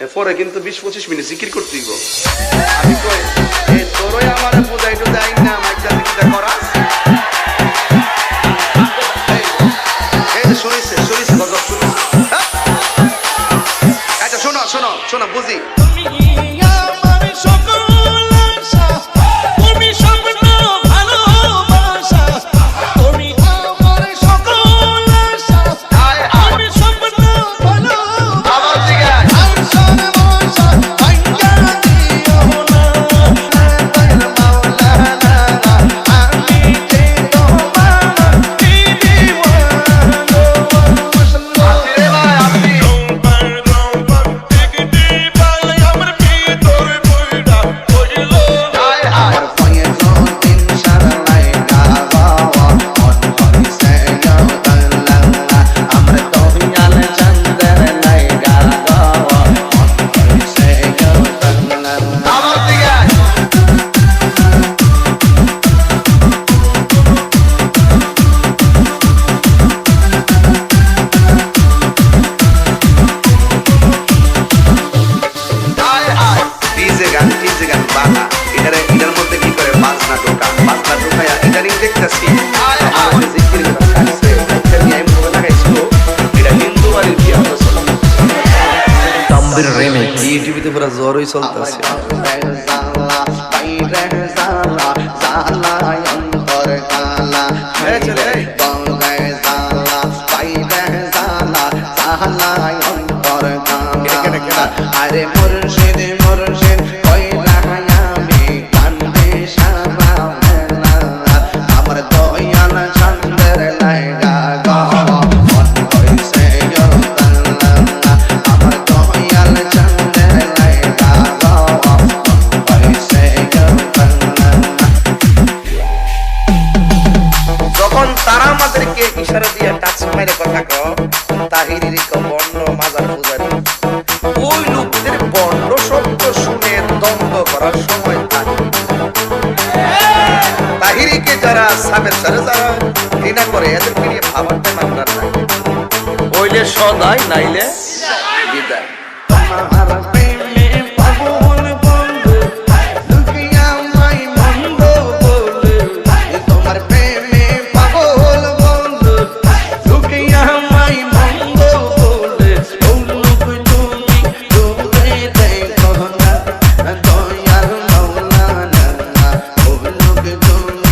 এরপরে কিন্তু বিশ পঁচিশ মিনিট জিকির করতেই বল ইউটিউবে পুরো জোরই চলতেছে। আরে মুর্শিদ আমাকে ইশারা দিয়ে টাচ মেরে কথা ক তাহিরির বর্ণ মাজার পূজারি। ওই লোকদের বর্ণ শব্দ শুনে দ্বন্দ্ব করার সময় থাকে। তাহিরিকে যারা সাবের সারে যারা ঘৃণা করে, এদেরকে নিয়ে ভাবার টাইম আমরা নাই। হইলে সদাই নাইলে বিদায়। go.